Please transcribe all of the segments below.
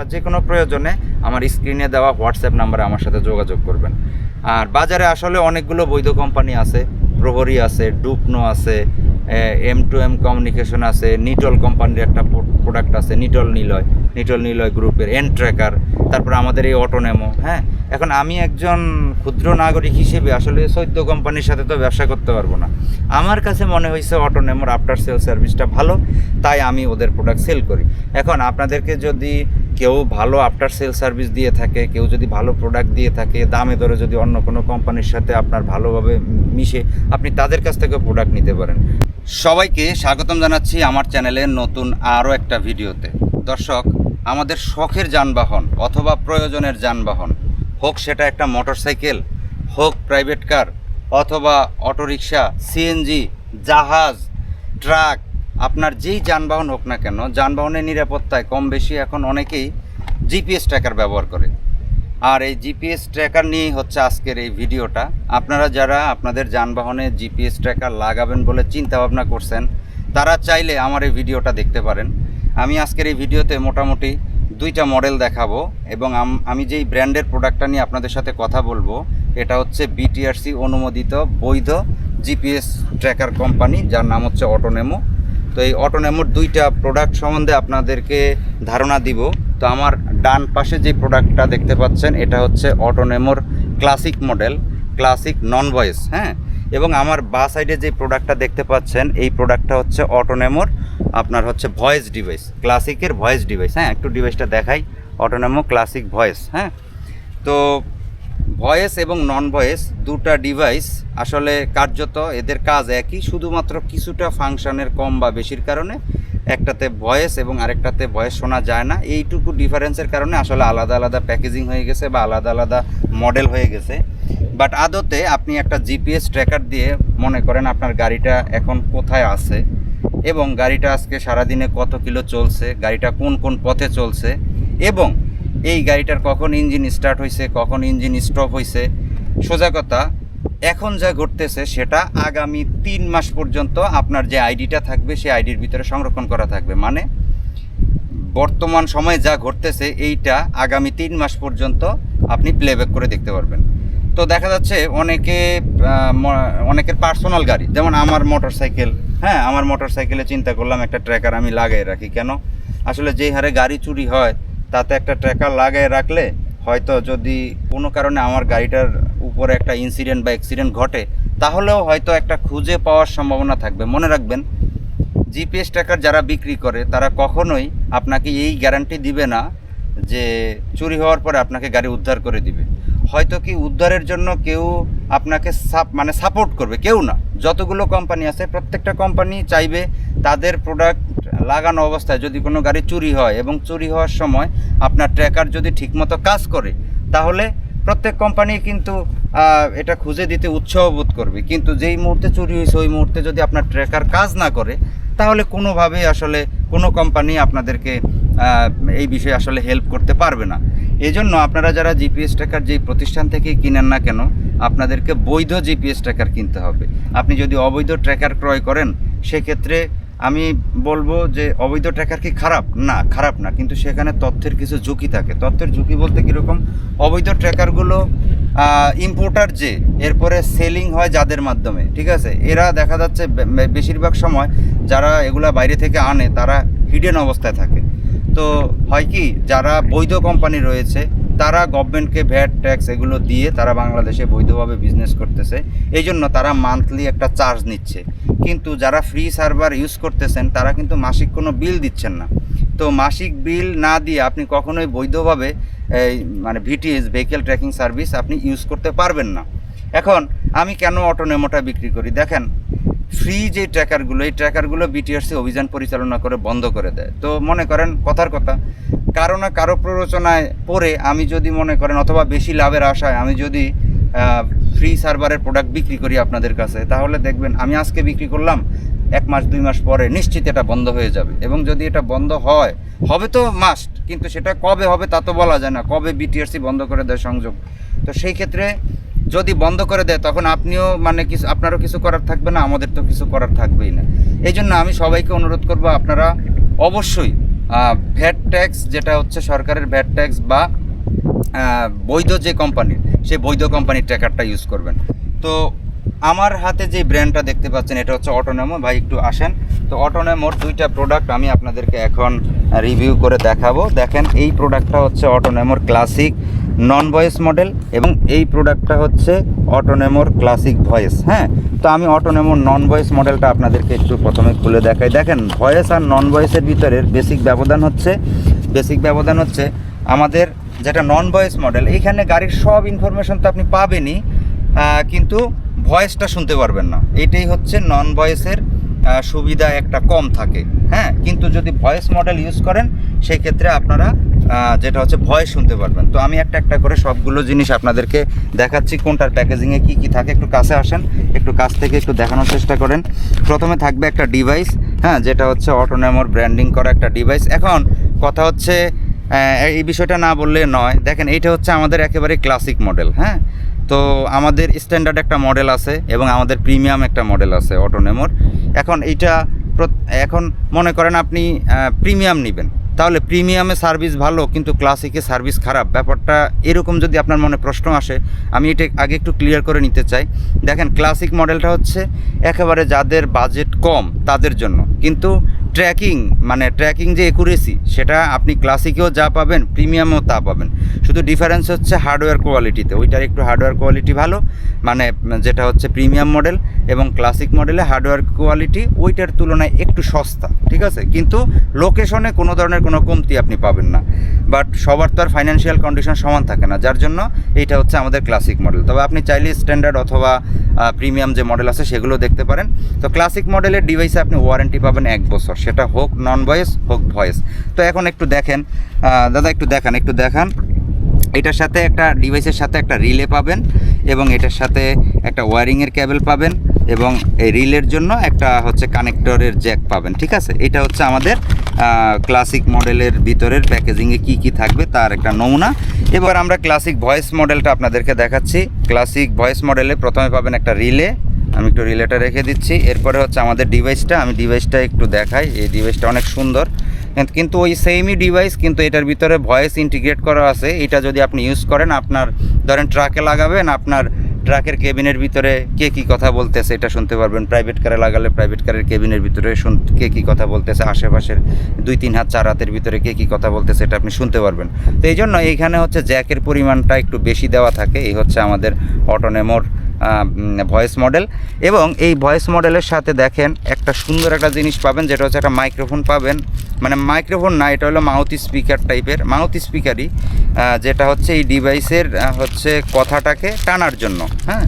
আপনারা যে কোনো প্রয়োজনে আমার স্ক্রিনে দেওয়া হোয়াটসঅ্যাপ নাম্বারে আমার সাথে যোগাযোগ করবেন। আর বাজারে আসলে অনেকগুলো বৈধ কোম্পানি আছে। প্রহরী আছে ডুপনো আছে এম টু এম কমিউনিকেশন আছে নিটল কোম্পানির একটা প্রোডাক্ট আছে নিটল নিলয় নিটল নিলয় গ্রুপের এন ট্র্যাকার তারপর আমাদের এই অটোনেমো হ্যাঁ? এখন আমি একজন ক্ষুদ্র নাগরিক হিসেবে আসলে সৈদ্য কোম্পানির সাথে তো ব্যবসা করতে পারব না। আমার কাছে মনে হয়েছে অটোনেমোর আফটার সেল সার্ভিসটা ভালো, তাই আমি ওদের প্রোডাক্ট সেল করি। এখন আপনাদেরকে যদি কেউ ভালো আফটার সেল সার্ভিস দিয়ে থাকে, কেউ যদি ভালো প্রোডাক্ট দিয়ে থাকে, দামে দরে যদি অন্য কোনো কোম্পানির সাথে আপনার ভালোভাবে মিশে, আপনি তাদের কাছ থেকে প্রোডাক্ট নিতে পারেন। সবাইকে স্বাগতম জানাচ্ছি আমার চ্যানেলে নতুন আরও একটা ভিডিওতে। দর্শক, আমাদের শখের যানবাহন অথবা প্রয়োজনের যানবাহন, হোক সেটা একটা মোটরসাইকেল হোক প্রাইভেট কার অথবা অটোরিকশা সিএনজি জাহাজ ট্রাক আপনার যেই যানবাহন হোক না কেন, যানবাহনের নিরাপত্তায় কম বেশি এখন অনেকেই জিপিএস ট্র্যাকার ব্যবহার করে। আর এই জিপিএস ট্র্যাকার নিয়েই হচ্ছে আজকের এই ভিডিওটা। আপনারা যারা আপনাদের যানবাহনে জিপিএস ট্র্যাকার লাগাবেন বলে চিন্তা ভাবনা করছেন, তারা চাইলে আমার এই ভিডিওটা দেখতে পারেন। আমি আজকের এই ভিডিওতে মোটামুটি দুইটা মডেল দেখাবো এবং আমি যেই ব্র্যান্ডের প্রোডাক্টটা নিয়ে আপনাদের সাথে কথা বলব, এটা হচ্ছে বিটিআরসি অনুমোদিত বৈধ জিপিএস ট্র্যাকার কোম্পানি যার নাম হচ্ছে অটোনেমো তো এই অটোনেমোর দুইটা প্রোডাক্ট সম্বন্ধে আপনাদেরকে ধারণা দিব। তো আমার ডান পাশে যে প্রোডাক্টটা দেখতে পাচ্ছেন, এটা হচ্ছে অটোনেমোর classic model classic non voice হ্যাঁ? এবং আমার বা সাইডে যে প্রোডাক্টটা দেখতে পাচ্ছেন, এই প্রোডাক্টটা হচ্ছে অটোনেমোর, আপনার হচ্ছে ভয়েস ডিভাইস ক্লাসিকের ভয়েস ডিভাইস হ্যাঁ? একটু ডিভাইসটা দেখাই, অটোনেমো ক্লাসিক ভয়েস হ্যাঁ? তো ভয়েস এবং নন ভয়েস দুটা ডিভাইস আসলে কার্যত এদের কাজ একই, শুধুমাত্র কিছুটা ফাংশনের কম বা বেশির কারণে। একটাতে ভয়েস এবং আরেকটাতে ভয়েস শোনা যায় না। এইটুকু ডিফারেন্সের কারণে আসলে আলাদা আলাদা প্যাকেজিং হয়ে গেছে বা আলাদা আলাদা মডেল হয়ে গেছে। বাট আদতে আপনি একটা জিপিএস ট্র্যাকার দিয়ে মনে করেন আপনার গাড়িটা এখন কোথায় আছে এবং গাড়িটা আজকে সারাদিনে কত কিলো চলছে, গাড়িটা কোন কোন পথে চলছে এবং এই গাড়িটার কখন ইঞ্জিন স্টার্ট হয়েছে কখন ইঞ্জিন স্টপ হয়েছে সোজা কথা, এখন যা ঘটতেছে সেটা আগামী তিন মাস পর্যন্ত আপনার যে আইডিটা থাকবে, সেই আইডির ভিতরে সংরক্ষণ করা থাকবে। মানে বর্তমান সময়ে যা ঘটতেছে, এইটা আগামী তিন মাস পর্যন্ত আপনি প্লেব্যাক করে দেখতে পারবেন। তো দেখা যাচ্ছে অনেকে অনেকের পার্সোনাল গাড়ি, যেমন আমার মোটর সাইকেল হ্যাঁ আমার মোটর সাইকেলে চিন্তা করলাম একটা ট্র্যাকার আমি লাগাই রাখি। কেন? আসলে যেই হারে গাড়ি চুরি হয় তাতে একটা ট্র্যাকার লাগিয়ে রাখলে হয়তো যদি কোনো কারণে আমার গাড়িটার উপরে একটা ইনসিডেন্ট বা অ্যাক্সিডেন্ট ঘটে, তাহলেও হয়তো একটা খুঁজে পাওয়ার সম্ভাবনা থাকবে। মনে রাখবেন জিপিএস ট্র্যাকার যারা বিক্রি করে, তারা কখনোই আপনাকে এই গ্যারান্টি দিবে না যে চুরি হওয়ার পরে আপনাকে গাড়ি উদ্ধার করে দিবে। হয়তো কি উদ্ধারের জন্য কেউ আপনাকে সাপ মানে সাপোর্ট করবে, কেউ না। যতগুলো কোম্পানি আছে, প্রত্যেকটা কোম্পানি চাইবে তাদের প্রোডাক্ট লাগানো অবস্থায় যদি কোনো গাড়ি চুরি হয় এবং চুরি হওয়ার সময় আপনার ট্র্যাকার যদি ঠিকমতো কাজ করে, তাহলে প্রত্যেক কোম্পানি কিন্তু এটা খুঁজে দিতে উৎসাহ বোধ করবে। কিন্তু যেই মুহূর্তে চুরি হয়েছে, ওই মুহূর্তে যদি আপনার ট্র্যাকার কাজ না করে, তাহলে কোনোভাবেই আসলে কোনো কোম্পানি আপনাদেরকে এই বিষয়ে আসলে হেল্প করতে পারবে না। এই জন্য আপনারা যারা জিপিএস ট্র্যাকার যেই প্রতিষ্ঠান থেকেই কিনেন না কেন, আপনাদেরকে বৈধ জিপিএস ট্র্যাকার কিনতে হবে। আপনি যদি অবৈধ ট্র্যাকার ক্রয় করেন, সেক্ষেত্রে আমি বলব যে অবৈধ ট্র্যাকার কি খারাপ? না খারাপ না। কিন্তু সেখানে তথ্যের কিছু ঝুঁকি থাকে। তথ্যের ঝুঁকি বলতে কীরকম? অবৈধ ট্র্যাকারগুলো ইম্পোর্টার যে, এরপরে সেলিং হয় যাদের মাধ্যমে, ঠিক আছে? এরা দেখা যাচ্ছে বেশিরভাগ সময় যারা এগুলা বাইরে থেকে আনে, তারা হিডেন অবস্থায় থাকে। তো হয় কি, যারা বৈধ কোম্পানি রয়েছে, তারা গভর্নমেন্টকে ভ্যাট ট্যাক্স এগুলো দিয়ে তারা বাংলাদেশে বৈধভাবে বিজনেস করতেছে। এই জন্য তারা মান্থলি একটা চার্জ নিচ্ছে। কিন্তু যারা ফ্রি সার্ভার ইউজ করতেছেন, তারা কিন্তু মাসিক কোনো বিল দিচ্ছেন না। তো মাসিক বিল না দিয়ে আপনি কখনোই বৈধভাবে, এই মানে ভিটিএস ভেহিকেল ট্র্যাকিং সার্ভিস আপনি ইউজ করতে পারবেন না। এখন আমি কেন অটোনেমোটা বিক্রি করি? দেখেন ফ্রি যে ট্র্যাকারগুলো, এই ট্র্যাকারগুলো বিটিআরসি অভিযান পরিচালনা করে বন্ধ করে দেয়। তো মনে করেন, কথার কথা, কারও না কারও প্ররোচনায় পড়ে আমি যদি মনে করেন, অথবা বেশি লাভের আশায় আমি যদি ফ্রি সার্ভারের প্রোডাক্ট বিক্রি করি আপনাদের কাছে, তাহলে দেখবেন আমি আজকে বিক্রি করলাম, এক মাস, দুই মাস পরে নিশ্চিত এটা বন্ধ হয়ে যাবে। এবং যদি এটা বন্ধ হয়, হবে তো মাস্ট কিন্তু সেটা কবে হবে তা তো বলা যায় না, কবে বিটিআরসি বন্ধ করে দেয় সংযোগ। তো সেই ক্ষেত্রে যদি বন্ধ করে দেয়, তখন আপনিও মানে কিছু, আপনারও কিছু করার থাকবে না, আমাদের তো কিছু করার থাকবেই না। এই জন্য আমি সবাইকে অনুরোধ করব, আপনারা অবশ্যই ভ্যাট ট্যাক্স, যেটা হচ্ছে সরকারের ভ্যাট ট্যাক্স বা বৈধ যে কোম্পানির সেই বৈধ কোম্পানির ট্র্যাকারটা ইউজ করবেন। তো আমার হাতে যে ব্র্যান্ডটা দেখতে পাচ্ছেন, এটা হচ্ছে অটোনেমো। ভাই, একটু আসেন। তো অটোনেমোর দুইটা প্রোডাক্ট আমি আপনাদেরকে এখন রিভিউ করে দেখাবো। দেখেন, এই প্রোডাক্টটা হচ্ছে অটোনেমোর ক্লাসিক নন ভয়েস মডেল এবং এই প্রোডাক্টটা হচ্ছে অটোনেমোর ক্লাসিক ভয়েস হ্যাঁ? তো আমি অটোনেমোর নন ভয়েস মডেলটা আপনাদেরকে একটু প্রথমে খুলে দেখাই। দেখেন ভয়েস আর নন ভয়েসের ভিতরের বেসিক ব্যবধান হচ্ছে বেসিক ব্যবধান হচ্ছে আমাদের যেটা নন ভয়েস মডেল এইখানে গাড়ির সব ইনফরমেশন তো আপনি পাবেনই কিন্তু ভয়েসটা শুনতে পারবেন না। এটাই হচ্ছে নন ভয়েসের সুবিধা একটা কম থাকে। হ্যাঁ কিন্তু যদি ভয়েস মডেল ইউজ করেন সেই ক্ষেত্রে আপনারা যেটা হচ্ছে ভয়েস শুনতে পারবেন। তো আমি একটা একটা করে সবগুলো জিনিস আপনাদেরকে দেখাচ্ছি, কোনটার প্যাকেজিংয়ে কি কি থাকে। একটু কাছে আসেন, একটু কাছ থেকে একটু দেখানোর চেষ্টা করেন। প্রথমে থাকবে একটা ডিভাইস হ্যাঁ যেটা হচ্ছে অটোনেমোর ব্র্যান্ডিং করা একটা ডিভাইস। এখন কথা হচ্ছে এই বিষয়টা না বললে নয়। দেখেন, এইটা হচ্ছে আমাদের একেবারে ক্লাসিক মডেল হ্যাঁ? তো আমাদের স্ট্যান্ডার্ড একটা মডেল আছে এবং আমাদের প্রিমিয়াম একটা মডেল আছে অটোনেমোর এখন এইটা এখন মনে করেন আপনি প্রিমিয়াম নেবেন। তাহলে প্রিমিয়ামে সার্ভিস ভালো, কিন্তু ক্লাসিকে সার্ভিস খারাপ। ব্যাপারটা এরকম যদি আপনার মনে প্রশ্ন আসে, আমি এটা আগে একটু ক্লিয়ার করে নিতে চাই। দেখেন ক্লাসিক মডেলটা হচ্ছে একেবারে যাদের বাজেট কম, তাদের জন্য। কিন্তু ট্র্যাকিং মানে ট্র্যাকিং যে একুরেসি সেটা আপনি ক্লাসিকেও যা পাবেন প্রিমিয়ামও তা পাবেন। শুধু ডিফারেন্স হচ্ছে হার্ডওয়্যার কোয়ালিটিতে ওইটার একটু হার্ডওয়্যার কোয়ালিটি ভালো মানে যেটা হচ্ছে প্রিমিয়াম মডেল এবং ক্লাসিক মডেলে হার্ডওয়্যার কোয়ালিটি ওইটার তুলনায় একটু সস্তা, ঠিক আছে? কিন্তু লোকেশনে কোনো ধরনের কোনো কমতি আপনি পাবেন না। বাট সবার তো আর ফাইন্যান্সিয়াল কন্ডিশন সমান থাকে না। যার জন্য এইটা হচ্ছে আমাদের ক্লাসিক মডেল তবে আপনি চাইলে স্ট্যান্ডার্ড অথবা প্রিমিয়াম যে মডেল আছে সেগুলো দেখতে পারেন। তো ক্লাসিক মডেলের ডিভাইসে আপনি ওয়ারেন্টি পাবেন এক বছর। সেটা হোক নন ভয়েস হোক ভয়েস তো এখন একটু দেখেন দাদা একটু দেখান একটু দেখান। এটার সাথে একটা ডিভাইসের সাথে একটা রিলে পাবেন এবং এটার সাথে একটা ওয়ারিংয়ের ক্যাবেল পাবেন এবং এই রিলের জন্য একটা হচ্ছে কানেক্টরের জ্যাক পাবেন, ঠিক আছে? এটা হচ্ছে আমাদের ক্লাসিক মডেলের ভিতরের প্যাকেজিংয়ে কি কি থাকবে তার একটা নমুনা। এবার আমরা ক্লাসিক ভয়েস মডেলটা আপনাদেরকে দেখাচ্ছি। ক্লাসিক ভয়েস মডেলে প্রথমে পাবেন একটা রিলে আমি একটু রিলেটা রেখে দিচ্ছি। এরপরে হচ্ছে আমাদের ডিভাইসটা আমি ডিভাইসটা একটু দেখাই। এই ডিভাইসটা অনেক সুন্দর। কিন্তু- ওই সেমই ডিভাইস কিন্তু এটার ভিতরে ভয়েস ইন্টিগ্রেট করা আছে। এটা যদি আপনি ইউজ করেন, আপনার, ধরেন ট্রাকে লাগাবেন, আপনার ট্রাকের কেবিনের ভিতরে কে কী কথা বলতেছে, এটা শুনতে পারবেন। প্রাইভেট কারে লাগালে প্রাইভেট কারের কেবিনের ভিতরে শুন কে কী কথা বলতেছে, আশেপাশের দুই, তিন হাত, চার হাতের ভিতরে কে কী কথা বলতেছে, এটা আপনি শুনতে পারবেন। তো এই জন্য এইখানে হচ্ছে জ্যাকের পরিমাণটা একটু বেশি দেওয়া থাকে। এই হচ্ছে আমাদের অটোনেমোর ভয়েস মডেল এবং এই ভয়েস মডেলের সাথে দেখেন একটা সুন্দর একটা জিনিস পাবেন, যেটা হচ্ছে একটা মাইক্রোফোন পাবেন। মানে মাইক্রোফোন না, এটা হলো মাউথ স্পিকার টাইপের মাউথ স্পিকারই যেটা হচ্ছে এই ডিভাইসের হচ্ছে কথাটাকে টানার জন্য হ্যাঁ?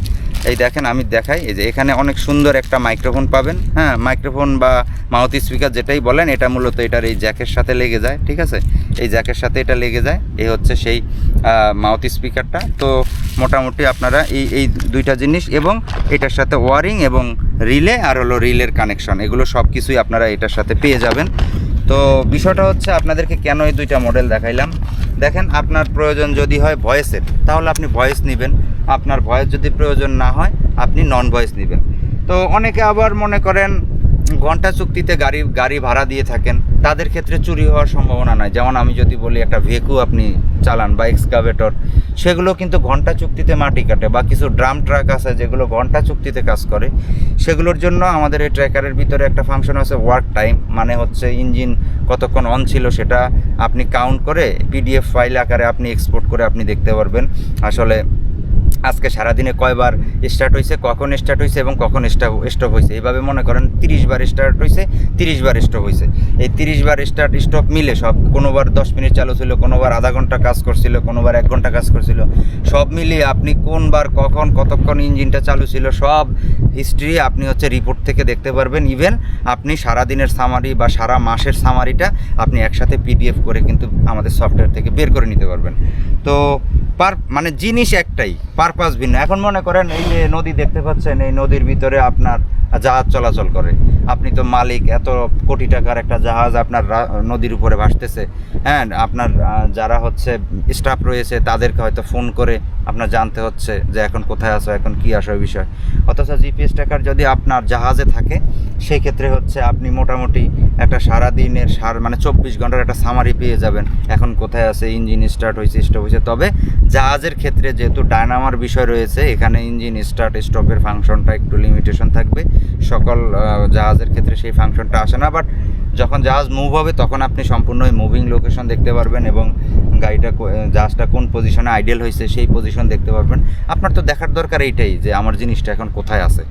এই দেখেন, আমি দেখাই। এই যে এখানে অনেক সুন্দর একটা মাইক্রোফোন পাবেন। হ্যাঁ মাইক্রোফোন বা মাউথ স্পিকার যেটাই বলেন, এটা মূলত এটার এই জ্যাকের সাথে লেগে যায়, ঠিক আছে? এই জ্যাকের সাথে এটা লেগে যায়। এই হচ্ছে সেই মাউথ স্পিকারটা তো মোটামুটি আপনারা এই এই দুইটা জিনিস এবং এটার সাথে ওয়ারিং এবং রিলে আর হলো রিলের কানেকশন এগুলো সব কিছুই আপনারা এটার সাথে পেয়ে যাবেন। তো বিষয়টা হচ্ছে আপনাদেরকে কেন এই দুইটা মডেল দেখাইলাম? দেখেন আপনার প্রয়োজন যদি হয় ভয়েসের তাহলে আপনি ভয়েস নেবেন। আপনার ভয়েস যদি প্রয়োজন না হয়, আপনি নন ভয়েস নেবেন। তো অনেকে আবার মনে করেন ঘণ্টা চুক্তিতে গাড়ি গাড়ি ভাড়া দিয়ে থাকেন, তাদের ক্ষেত্রে চুরি হওয়ার সম্ভাবনা নাই। যেমন আমি যদি বলি, একটা ভেকু আপনি চালান বা এক্সকাভেটর সেগুলো কিন্তু ঘণ্টা চুক্তিতে মাটি কাটে বা কিছু ড্রাম ট্রাক আছে যেগুলো ঘণ্টা চুক্তিতে কাজ করে। সেগুলোর জন্য আমাদের এই ট্র্যাকারের ভিতরে একটা ফাংশন আছে ওয়ার্ক টাইম মানে হচ্ছে ইঞ্জিন কতক্ষণ অন ছিল সেটা আপনি কাউন্ট করে পিডিএফ ফাইল আকারে আপনি এক্সপোর্ট করে আপনি দেখতে পারবেন। আসলে আজকে সারাদিনে কয়বার স্টার্ট হয়েছে কখন স্টার্ট হয়েছে এবং কখন স্টপ স্টপ হয়েছে এইভাবে মনে করেন তিরিশ বার স্টার্ট হয়েছে তিরিশ বার স্টপ হয়েছে এই তিরিশ বার স্টার্ট স্টপ মিলে সব কোনোবার দশ মিনিট চালু ছিল কোনোবার আধা ঘণ্টা কাজ করছিল কোনোবার এক ঘণ্টা কাজ করছিল। সব মিলিয়ে আপনি কোনবার কখন কতক্ষণ ইঞ্জিনটা চালু ছিল, সব হিস্ট্রি আপনি হচ্ছে রিপোর্ট থেকে দেখতে পারবেন। ইভেন আপনি সারাদিনের সামারি বা সারা মাসের সামারিটা আপনি একসাথে পিডিএফ করে কিন্তু আমাদের সফটওয়্যার থেকে বের করে নিতে পারবেন। তো পার মানে জিনিস একটাই পারপাস ভিন্ন। এখন মনে করেন এই যে নদী দেখতে পাচ্ছেন, এই নদীর ভিতরে আপনার জাহাজ চলাচল করে। আপনি তো মালিক এত কোটি টাকার একটা জাহাজ আপনার নদীর উপরে ভাসতেছে। হ্যাঁ আপনার যারা হচ্ছে স্টাফ রয়েছে তাদেরকে হয়তো ফোন করে আপনার জানতে হচ্ছে যে এখন কোথায় আসো এখন কি আসো বিষয়। অথচ জিপিএস ট্র্যাকার যদি আপনার জাহাজে থাকে সেই ক্ষেত্রে হচ্ছে আপনি মোটামুটি একটা সারা দিনের সার মানে চব্বিশ ঘণ্টার একটা সামারি পেয়ে যাবেন এখন কোথায় আছে ইঞ্জিন স্টার্ট হয়েছে স্টপ হয়েছে। তবে জাহাজের ক্ষেত্রে যেহেতু ডায়নামার বিষয় রয়েছে এখানে ইঞ্জিন স্টার্ট স্টপের ফাংশনটা একটু লিমিটেশন থাকবে। সকল আহ, জাহাজের ক্ষেত্রে সেই ফাংশনটা আসে না বাট যখন জাহাজ মুভ হবে, তখন আপনি সম্পূর্ণ ওই মুভিং লোকেশন দেখতে পারবেন এবং গাড়িটা জাহাজটা কোন পজিশনে আইডিয়াল হয়েছে সেই পজিশন দেখতে পারবেন। আপনার তো দেখার দরকার এইটাই যে আমার জিনিসটা এখন কোথায় আছে।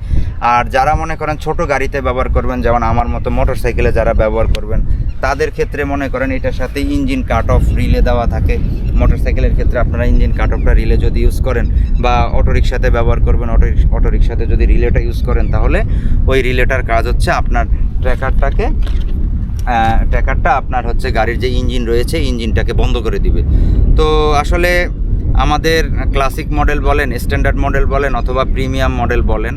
আর যারা মনে করেন ছোট গাড়িতে ব্যবহার করবেন, যেমন আমার মতো মোটর সাইকেলে যারা ব্যবহার করবেন তাদের ক্ষেত্রে মনে করেন এটার সাথে ইঞ্জিন কাট অফ রিলে দেওয়া থাকে। মোটর সাইকেলের ক্ষেত্রে আপনারা ইঞ্জিন কাট অফটা রিলে যদি ইউজ করেন বা অটোরিক্সাতে ব্যবহার করবেন অটো অটো রিক্সাতে যদি রিলেটা ইউজ করেন, তাহলে ওই রিলেটার কাজ হচ্ছে আপনার ট্র্যাকারটাকে ট্র্যাকারটা আপনার হচ্ছে গাড়ির যে ইঞ্জিন রয়েছে, ইঞ্জিনটাকে বন্ধ করে দিবে। তো আসলে আমাদের ক্লাসিক মডেল বলেন স্ট্যান্ডার্ড মডেল বলেন, অথবা প্রিমিয়াম মডেল বলেন,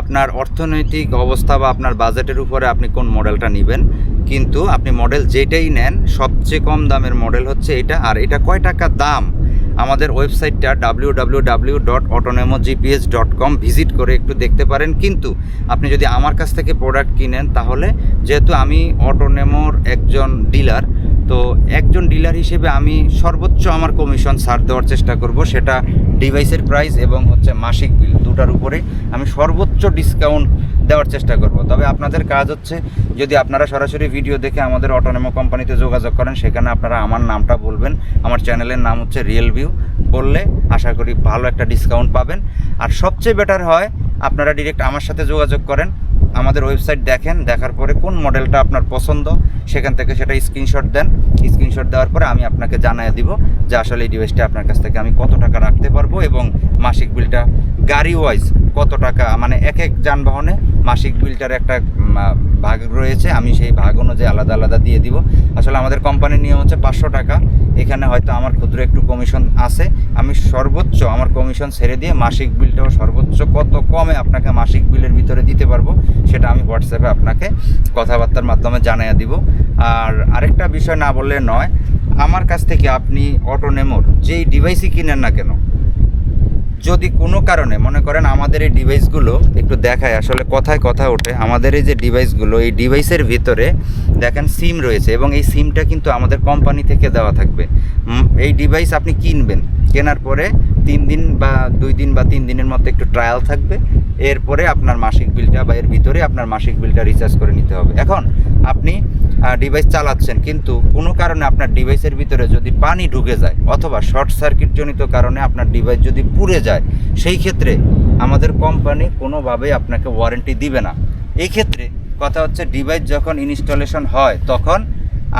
আপনার অর্থনৈতিক অবস্থা বা আপনার বাজেটের উপরে আপনি কোন মডেলটা নেবেন, কিন্তু আপনি মডেল যেটাই নেন, সবচেয়ে কম দামের মডেল হচ্ছে এটা, আর এটা কয় টাকা দাম? আমাদের ওয়েবসাইটটা W W W dot Autonemo GPS dot com visit করে একটু দেখতে পারেন, কিন্তু আপনি যদি আমার কাছ থেকে প্রোডাক্ট কিনেন, তাহলে যেহেতু আমি অটোনেমোর একজন ডিলার তো একজন ডিলার হিসেবে আমি সর্বোচ্চ আমার কমিশন ছাড় দেওয়ার চেষ্টা করব, সেটা ডিভাইসের প্রাইস এবং হচ্ছে মাসিক বিল দুটার উপরে আমি সর্বোচ্চ ডিসকাউন্ট দেওয়ার চেষ্টা করব। তবে আপনাদের কাজ হচ্ছে যদি আপনারা সরাসরি ভিডিও দেখে আমাদের অটোনেমো কোম্পানিতে যোগাযোগ করেন, সেখানে আপনারা আমার নামটা বলবেন, আমার চ্যানেলের নাম হচ্ছে রিয়েল ভিউ বললে আশা করি ভালো একটা ডিসকাউন্ট পাবেন। আর সবচেয়ে বেটার হয়, আপনারা ডিরেক্ট আমার সাথে যোগাযোগ করেন আমাদের ওয়েবসাইট দেখেন, দেখার পরে কোন মডেলটা আপনার পছন্দ, সেখান থেকে সেটা স্ক্রিনশট দেন। স্ক্রিনশট দেওয়ার পরে আমি আপনাকে জানিয়ে দিব যে আসলে এই ডিভাইসটা আপনার কাছ থেকে আমি কত টাকা রাখতে পারব এবং মাসিক বিলটা গাড়ি ওয়াইজ কত টাকা মানে এক এক যানবাহনে মাসিক বিলটার একটা ভাগ রয়েছে, আমি সেই ভাগ অনুযায়ী আলাদা আলাদা দিয়ে দিব। আসলে আমাদের কোম্পানির নিয়ম হচ্ছে পাঁচশো টাকা, এখানে হয়তো আমার ক্ষুদ্র একটু কমিশন আছে, আমি সর্বোচ্চ আমার কমিশন ছেড়ে দিয়ে মাসিক বিলটাও সর্বোচ্চ কত কমে আপনাকে মাসিক বিলের ভিতরে দিতে পারব, সেটা আমি হোয়াটসঅ্যাপে আপনাকে কথাবার্তার মাধ্যমে জানিয়ে দিব। আর আরেকটা বিষয় না বললে নয়, আমার কাছ থেকে আপনি অটোনেমোর যেই ডিভাইসই কিনেন না কেন যদি কোনো কারণে, মনে করেন আমাদের এই ডিভাইসগুলো একটু দেখায়, আসলে কথায় কথা ওঠে, আমাদের এই যে ডিভাইসগুলো এই ডিভাইসের ভিতরে দেখেন সিম রয়েছে এবং এই সিমটা কিন্তু আমাদের কোম্পানি থেকে দেওয়া থাকবে। এই ডিভাইস আপনি কিনবেন, কেনার পরে তিন দিন বা দুই দিন বা তিন দিনের মতো একটু ট্রায়াল থাকবে, এরপরে আপনার মাসিক বিলটা বা এর ভিতরে আপনার মাসিক বিলটা রিচার্জ করে নিতে হবে। এখন আপনি ডিভাইস চালাচ্ছেন, কিন্তু কোনো কারণে আপনার ডিভাইসের ভিতরে যদি পানি ঢুকে যায়, অথবা শর্ট সার্কিট জনিত কারণে আপনার ডিভাইস যদি পুড়ে যায়, সেই ক্ষেত্রে আমাদের কোম্পানি কোনোভাবেই আপনাকে ওয়ারেন্টি দিবে না। এই ক্ষেত্রে কথা হচ্ছে ডিভাইস যখন ইনস্টলেশন হয়, তখন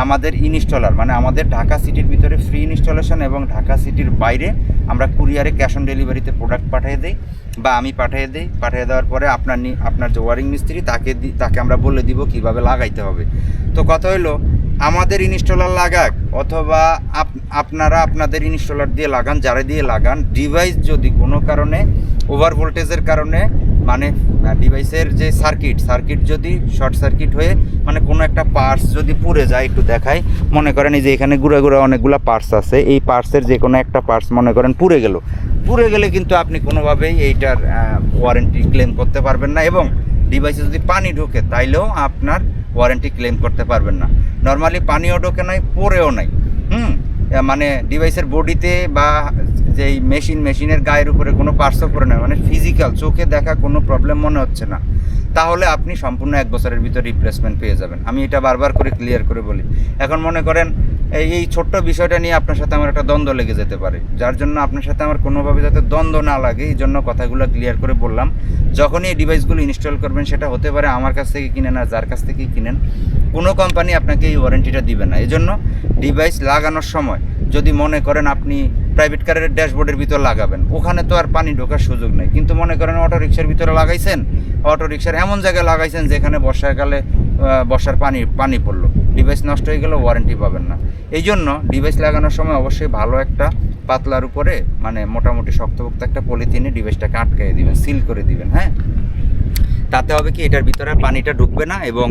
আমাদের ইনস্টলার মানে আমাদের ঢাকা সিটির ভিতরে ফ্রি ইনস্টলেশন এবং ঢাকা সিটির বাইরে আমরা কুরিয়ারে ক্যাশ অন ডেলিভারিতে প্রোডাক্ট পাঠিয়ে দিই। বা আমি পাঠিয়ে দিই, পাঠিয়ে দেওয়ার পরে আপনার আপনার যে ওয়ারিং মিস্ত্রি, তাকে তাকে আমরা বলে দিব কীভাবে লাগাইতে হবে। তো কথা হলো আমাদের ইনস্টলার লাগাক অথবা আপ- আপনারা আপনাদের ইনস্টলার দিয়ে লাগান, যারা দিয়ে লাগান, ডিভাইস যদি কোনো কারণে, ওভার ভোল্টেজের কারণে মানে ডিভাইসের যে সার্কিট সার্কিট যদি শর্ট সার্কিট হয়ে মানে কোনো একটা পার্টস যদি পুড়ে যায়, একটু দেখাই। মনে করেন এই যে এখানে গুঁড়া গুঁড়া অনেকগুলো পার্টস আছে। এই পার্টসের যে কোনো একটা পার্টস মনে করেন পুড়ে গেল। পুড়ে গেলে কিন্তু আপনি কোনোভাবেই এইটার ওয়ারেন্টি ক্লেম করতে পারবেন না এবং ডিভাইসে যদি পানি ঢোকে, তাইলেও আপনার ওয়ারেন্টি ক্লেম করতে পারবেন না। নর্মালি পানিও ঢোকে নাই পরেও নাই। হুম? মানে ডিভাইসের বডিতে বা যেই মেশিন মেশিনের গায়ের উপরে কোনো পার্শ্ব পড়ে না মানে ফিজিক্যাল চোখে দেখা কোনো প্রবলেম মনে হচ্ছে না। তাহলে আপনি সম্পূর্ণ এক বছরের ভিতর রিপ্লেসমেন্ট পেয়ে যাবেন। আমি এটা বারবার করে ক্লিয়ার করে বলি। এখন মনে করেন এই এই ছোট্ট বিষয়টা নিয়ে আপনার সাথে আমার একটা দ্বন্দ্ব লেগে যেতে পারে। যার জন্য আপনার সাথে আমার কোনোভাবে যাতে দ্বন্দ্ব না লাগে, এই জন্য কথাগুলো ক্লিয়ার করে বললাম। যখনই এই ডিভাইসগুলো ইনস্টল করবেন, সেটা হতে পারে আমার কাছ থেকে কিনেন আর যার কাছ থেকে কিনেন, কোনো কোম্পানি আপনাকে এই ওয়ারেন্টিটা দিবে না। এই জন্য ডিভাইস লাগানোর সময় যদি মনে করেন আপনি প্রাইভেট কারের ড্যাশবোর্ডের ভিতর লাগাবেন, ওখানে তো আর পানি ঢোকার সুযোগ নেই। কিন্তু মনে করেন অটো রিক্সার ভিতরে লাগাইছেন অটো রিক্সার এমন জায়গায় লাগাইছেন যেখানে বর্ষাকালে বর্ষার পানি পানি পড়ল। ডিভাইস নষ্ট হয়ে গেলে ওয়ারেন্টি পাবেন না। এই জন্য ডিভাইস লাগানোর সময় অবশ্যই ভালো একটা পাতলার উপরে মানে মোটামুটি শক্তপোক্ত একটা পলিথিনে ডিভাইসটাকে আটকাই দিবেন সিল করে দিবেন হ্যাঁ? তাতে হবে কি, এটার ভিতরে পানিটা ঢুকবে না এবং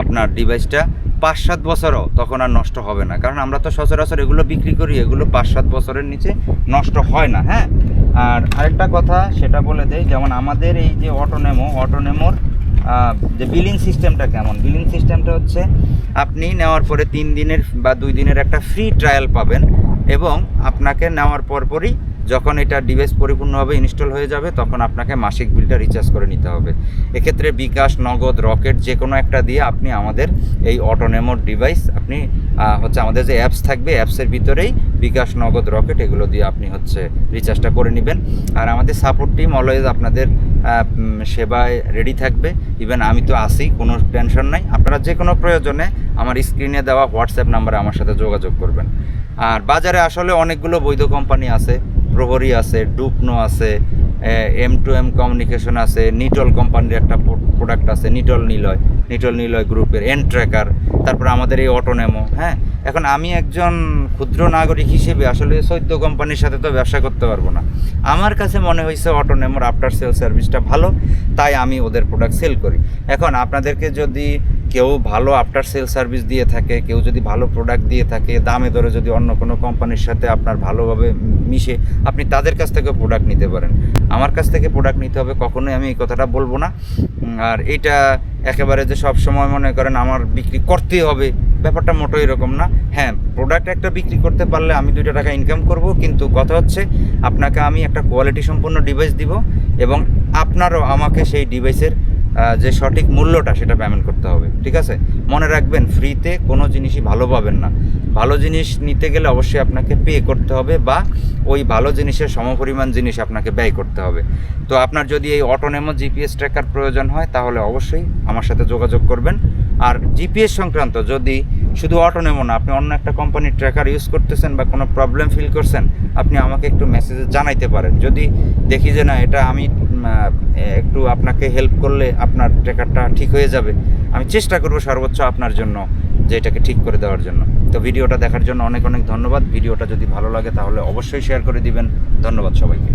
আপনার ডিভাইসটা পাঁচ সাত বছরও তখন আর নষ্ট হবে না। কারণ আমরা তো সচরাচর এগুলো বিক্রি করি, এগুলো পাঁচ সাত বছরের নিচে নষ্ট হয় না হ্যাঁ? আর আরেকটা কথা সেটা বলে দেয় যেমন আমাদের এই যে অটোনেমো অটোনেমোর যে বিলিং সিস্টেমটা কেমন? বিলিং সিস্টেমটা হচ্ছে আপনি নেওয়ার পরে তিন দিনের বা দুই দিনের একটা ফ্রি ট্রায়াল পাবেন এবং আপনাকে নেওয়ার পরপরই যখন এটা ডিভাইস পরিপূর্ণভাবে ইনস্টল হয়ে যাবে, তখন আপনাকে মাসিক বিলটা রিচার্জ করে নিতে হবে। এক্ষেত্রে বিকাশ, নগদ, রকেট যে কোনো একটা দিয়ে আপনি আমাদের এই অটোনেমোর ডিভাইস আপনি হচ্ছে আমাদের যে অ্যাপস থাকবে অ্যাপসের ভিতরেই বিকাশ নগদ রকেট এগুলো দিয়ে আপনি হচ্ছে রিচার্জটা করে নেবেন। আর আমাদের সাপোর্ট টিম অলওয়েজ আপনাদের সেবায় রেডি থাকবে। ইভেন আমি তো আসি কোনো টেনশন নাই। আপনারা যে কোনো প্রয়োজনে আমার স্ক্রিনে দেওয়া হোয়াটসঅ্যাপ নাম্বারে আমার সাথে যোগাযোগ করবেন। আর বাজারে আসলে অনেকগুলো বৈধ কোম্পানি আছে। প্রহরী আছে ডুপনো আছে এম টু এম কমিউনিকেশন আছে নিটল কোম্পানির একটা প্রোডাক্ট আছে নিটল নিলয় নিটল নিলয় গ্রুপের এন ট্র্যাকার তারপর আমাদের এই অটোনেমো হ্যাঁ? এখন আমি একজন ক্ষুদ্র নাগরিক হিসেবে আসলে সৈদ্য কোম্পানির সাথে তো ব্যবসা করতে পারব না। আমার কাছে মনে হয়েছে অটোনেমোর আফটার সেল সার্ভিসটা ভালো, তাই আমি ওদের প্রোডাক্ট সেল করি। এখন আপনাদেরকে যদি কেউ ভালো আফটার সেল সার্ভিস দিয়ে থাকে, কেউ যদি ভালো প্রোডাক্ট দিয়ে থাকে, দামে দরে যদি অন্য কোনো কোম্পানির সাথে আপনার ভালোভাবে মিশে, আপনি তাদের কাছ থেকে প্রোডাক্ট নিতে পারেন। আমার কাছ থেকে প্রোডাক্ট নিতে হবে, কখনোই আমি এই কথাটা বলব না। আর এটা একেবারে যে সব সময় মনে করেন আমার বিক্রি করতেই হবে, ব্যাপারটা মোটো এরকম না। হ্যাঁ প্রোডাক্ট একটা বিক্রি করতে পারলে আমি দুইটা টাকা ইনকাম করব, কিন্তু কথা হচ্ছে আপনাকে আমি একটা কোয়ালিটি সম্পন্ন ডিভাইস দিব এবং আপনারও আমাকে সেই ডিভাইসের যে সঠিক মূল্যটা সেটা পেমেন্ট করতে হবে, ঠিক আছে? মনে রাখবেন ফ্রিতে কোনো জিনিসই ভালো পাবেন না। ভালো জিনিস নিতে গেলে অবশ্যই আপনাকে পে করতে হবে বা ওই ভালো জিনিসের সমপরিমাণ জিনিস আপনাকে ব্যয় করতে হবে। তো আপনার যদি এই অটোনেমো জিপিএস ট্র্যাকার প্রয়োজন হয়, তাহলে অবশ্যই আমার সাথে যোগাযোগ করবেন। আর জিপিএস সংক্রান্ত যদি শুধু অটোনেমো না, আপনি অন্য একটা কোম্পানির ট্র্যাকার ইউজ করতেছেন বা কোনো প্রবলেম ফিল করছেন, আপনি আমাকে একটু মেসেজে জানাইতে পারেন। যদি দেখি যে না, এটা আমি একটু আপনাকে হেল্প করলে আপনার ট্র্যাকারটা ঠিক হয়ে যাবে, আমি চেষ্টা করব সর্বোচ্চ আপনার জন্য যে এটাকে ঠিক করে দেওয়ার জন্য। তো ভিডিওটা দেখার জন্য অনেক অনেক ধন্যবাদ। ভিডিওটা যদি ভালো লাগে তাহলে অবশ্যই শেয়ার করে দিবেন। ধন্যবাদ সবাইকে।